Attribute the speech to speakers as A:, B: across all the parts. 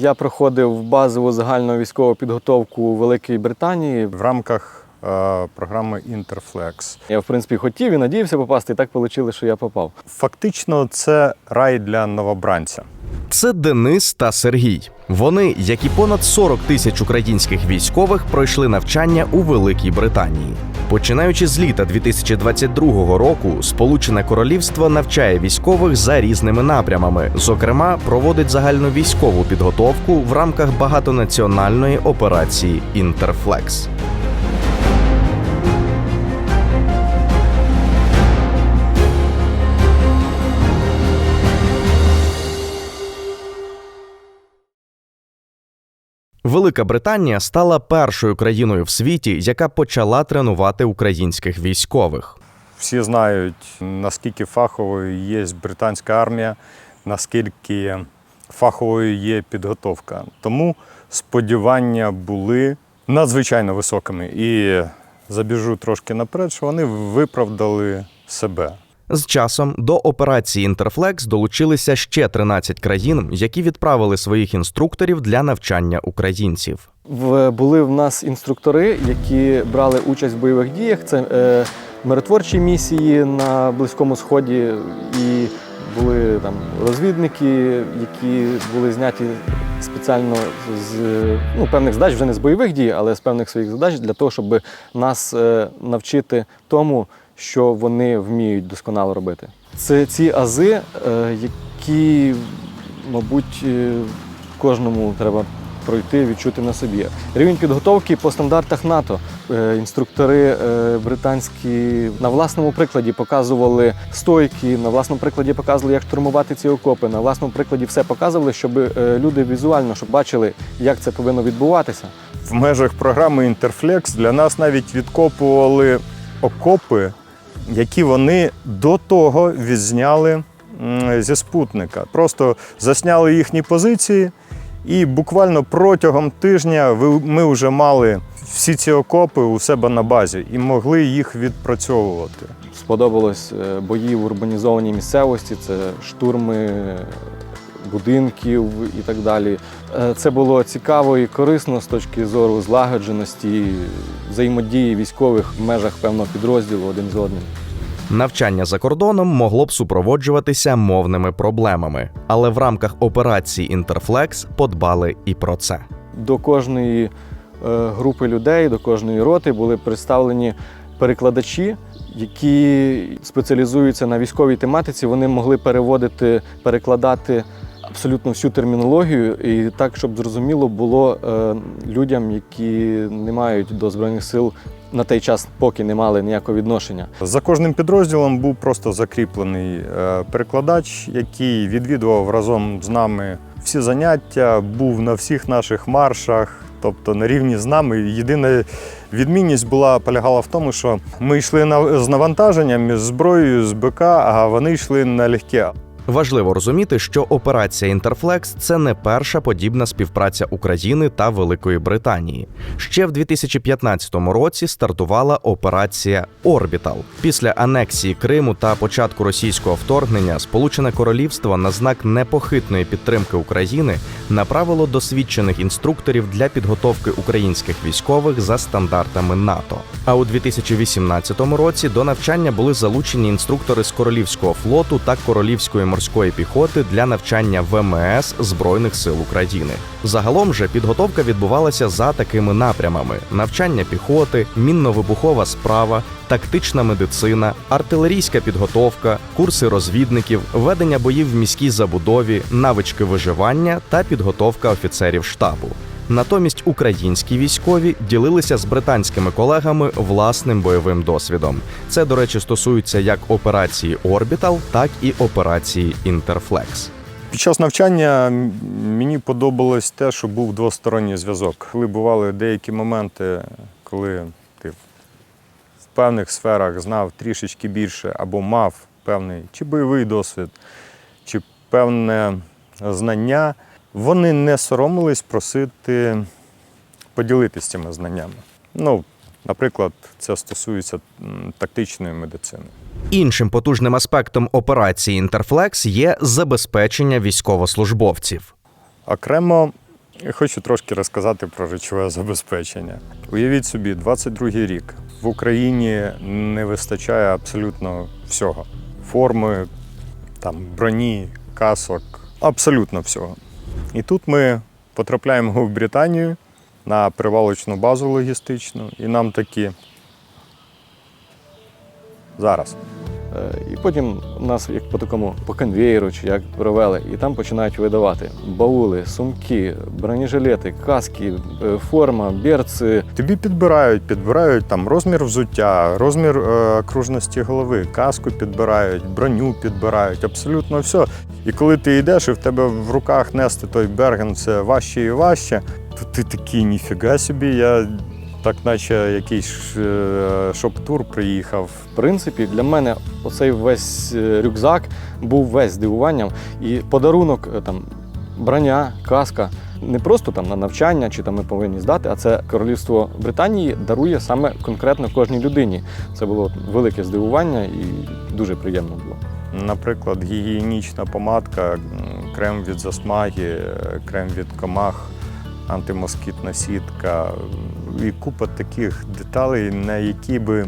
A: Я проходив базову загальну військову підготовку у Великій Британії.
B: в рамках е, програми Interflex.
A: Я, в принципі, хотів і надіявся попасти, і так вийшло, що я попав.
B: Фактично, це рай для новобранця.
C: Це Денис та Сергій. Вони, як і понад 40 тисяч українських військових, пройшли навчання у Великій Британії. Починаючи з літа 2022 року, Сполучене Королівство навчає військових за різними напрямами. Зокрема, проводить загальну військову підготовку в рамках багатонаціональної операції Інтерфлекс. Велика Британія стала першою країною в світі, яка почала тренувати українських військових.
B: Всі знають, наскільки фаховою є британська армія, наскільки фаховою є підготовка. Тому сподівання були надзвичайно високими. І забіжу трошки наперед, що вони виправдали себе.
C: З часом до операції Інтерфлекс долучилися ще 13 країн, які відправили своїх інструкторів для навчання українців.
A: В, були в нас інструктори, які брали участь в бойових діях. Це е, миротворчі місії на Близькому Сході, і були там розвідники, які були зняті спеціально з ну, певних задач, вже не з бойових дій, але з певних своїх задач для того, щоб нас е, навчити тому, що вони вміють досконало робити. Це ці ази, е, які, мабуть, е, кожному треба пройти, відчути на собі. Рівень підготовки по стандартах НАТО. Е, Інструктори британські на власному прикладі показували стойки, на власному прикладі показували, як штурмувати ці окопи, на власному прикладі все показували, щоб люди візуально щоб бачили, як це повинно відбуватися.
B: В межах програми Interflex для нас навіть відкопували окопи, які вони до того відзняли зі спутника. Просто засняли їхні позиції, і буквально протягом тижня ми вже мали всі ці окопи у себе на базі і могли їх відпрацьовувати.
A: Сподобалось е, бої в урбанізованій місцевості, це штурми будинків і так далі. Е, Це було цікаво і корисно з точки зору злагодженості, взаємодії військових в межах певного підрозділу один з одним.
C: Навчання за кордоном могло б супроводжуватися мовними проблемами, але в рамках операції Інтерфлекс подбали і про це.
A: До кожної е, групи людей, до кожної роти були представлені перекладачі, які спеціалізуються на військовій тематиці. Вони могли переводити, перекладати абсолютно всю термінологію, і так, щоб зрозуміло було е, людям, які не мають до збройних сил на той час, поки не мали ніякого відношення.
B: За кожним підрозділом був просто закріплений е, перекладач, який відвідував разом з нами всі заняття, був на всіх наших маршах, тобто на рівні з нами. Єдина відмінність була полягала в тому, що ми йшли на, з навантаженням, з зброєю, з БК, а вони йшли налегке.
C: Важливо розуміти, що операція Інтерфлекс це не перша подібна співпраця України та Великої Британії. Ще в 2015 році стартувала операція Орбітал. Після анексії Криму та початку російського вторгнення Сполучене Королівство на знак непохитної підтримки України направило досвідчених інструкторів для підготовки українських військових за стандартами НАТО. А у 2018 році до навчання були залучені інструктори з Королівського флоту та Королівської морської піхоти для навчання ВМС Збройних сил України. Загалом же підготовка відбувалася за такими напрямами: навчання піхоти, мінно-вибухова справа, тактична медицина, артилерійська підготовка, курси розвідників, ведення боїв в міській забудові, навички виживання та підготовка офіцерів штабу. Натомість українські військові ділилися з британськими колегами власним бойовим досвідом. Це, до речі, стосується як операції Орбітал, так і операції Інтерфлекс.
B: Під час навчання мені подобалось те, що був двосторонній зв'язок. Коли бували деякі моменти, коли ти в певних сферах знав трішечки більше або мав певний чи бойовий досвід, чи певне знання, вони не соромились просити поділитися цими знаннями. Ну, наприклад, це стосується тактичної медицини.
C: Іншим потужним аспектом операції Інтерфлекс є забезпечення військовослужбовців.
B: Окремо Хочу трошки розказати про речове забезпечення. Уявіть собі, 22-й рік в Україні не вистачає абсолютно всього: форми, там, броні, касок, абсолютно всього. І тут ми потрапляємо в Британію на привалочну базу логістичну, і нам такі. Зараз.
A: Е, І потім нас як по такому по конвеєру чи як провели, і там починають видавати баули, сумки, бронежилети, каски, е, форма, берці.
B: Тобі підбирають, підбирають там розмір взуття, розмір е, кружності голови, каску підбирають, броню підбирають, абсолютно все. І коли ти йдеш, і в тебе в руках нести той берген все важче і важче, то ти такий ніфіга собі, я так наче якийсь е, шоп-тур приїхав.
A: В принципі, для мене оцей весь е, рюкзак був весь здивуванням. І подарунок е, там броня, каска. Не просто там на навчання чи там ми повинні здати, а це королівство Британії дарує саме конкретно кожній людині. Це було велике здивування і дуже приємно було.
B: Наприклад, гігієнічна помадка, крем від засмаги, крем від комах, антимоскітна сітка і купа таких деталей, на які би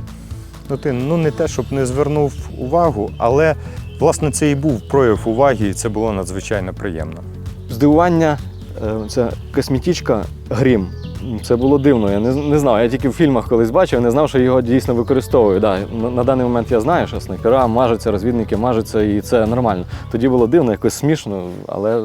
B: ну, ти ну, не те, щоб не звернув увагу, але власне це і був прояв уваги, і це було надзвичайно приємно.
A: Здивування е, це косметичка грім. Це було дивно. Я не, не знав. Я тільки в фільмах колись бачив, не знав, що його дійсно використовують. Да, на, на даний момент я знаю, що снайпера мажуться, розвідники мажуться, і це нормально. Тоді було дивно, якось смішно, але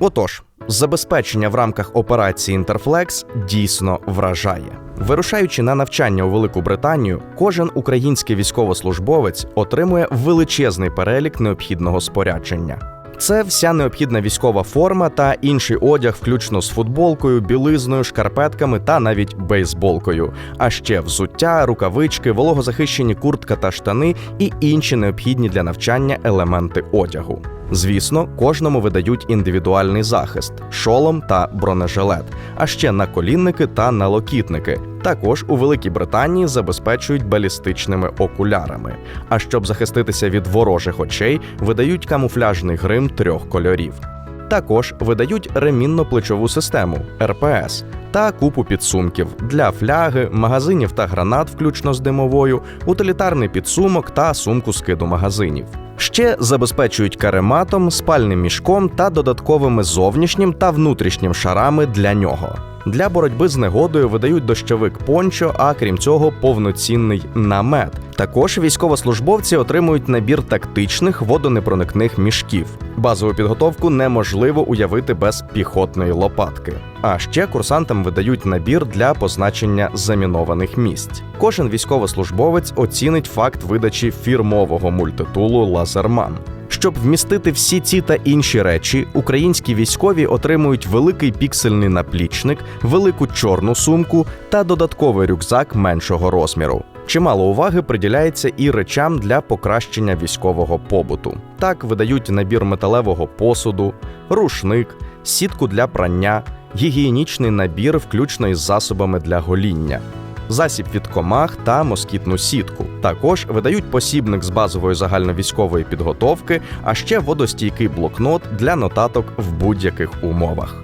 C: Отож, забезпечення в рамках операції Інтерфлекс дійсно вражає. Вирушаючи на навчання у Велику Британію, кожен український військовослужбовець отримує величезний перелік необхідного спорядження. Це вся необхідна військова форма та інший одяг, включно з футболкою, білизною, шкарпетками та навіть бейсболкою. А ще взуття, рукавички, вологозахищені куртка та штани і інші необхідні для навчання елементи одягу. Звісно, кожному видають індивідуальний захист, шолом та бронежилет, а ще наколінники та налокітники. Також у Великій Британії забезпечують балістичними окулярами. А щоб захиститися від ворожих очей, видають камуфляжний грим трьох кольорів. Також видають ремінно-плечову систему РПС та купу підсумків для фляги, магазинів та гранат, включно з димовою, утилітарний підсумок та сумку скиду магазинів. Ще забезпечують карематом, спальним мішком та додатковими зовнішнім та внутрішнім шарами для нього. Для боротьби з негодою видають дощовик пончо, а крім цього, повноцінний намет. Також військовослужбовці отримують набір тактичних водонепроникних мішків. Базову підготовку неможливо уявити без піхотної лопатки. А ще курсантам видають набір для позначення замінованих місць. Кожен військовослужбовець оцінить факт видачі фірмового мультитулу Лазерман. Щоб вмістити всі ці та інші речі, українські військові отримують великий піксельний наплічник, велику чорну сумку та додатковий рюкзак меншого розміру. Чимало уваги приділяється і речам для покращення військового побуту. Так видають набір металевого посуду, рушник, сітку для прання, гігієнічний набір, включно із засобами для гоління засіб від комах та москітну сітку. Також видають посібник з базової загальновійськової підготовки, а ще водостійкий блокнот для нотаток в будь-яких умовах.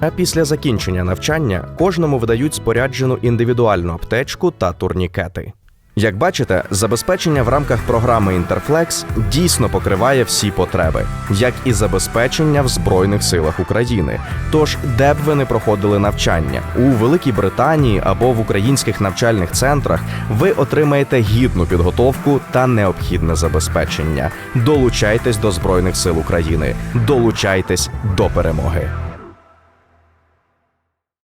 C: А після закінчення навчання кожному видають споряджену індивідуальну аптечку та турнікети. Як бачите, забезпечення в рамках програми Інтерфлекс дійсно покриває всі потреби, як і забезпечення в Збройних силах України. Тож, де б ви не проходили навчання у Великій Британії або в українських навчальних центрах, ви отримаєте гідну підготовку та необхідне забезпечення. Долучайтесь до Збройних сил України, долучайтесь до перемоги.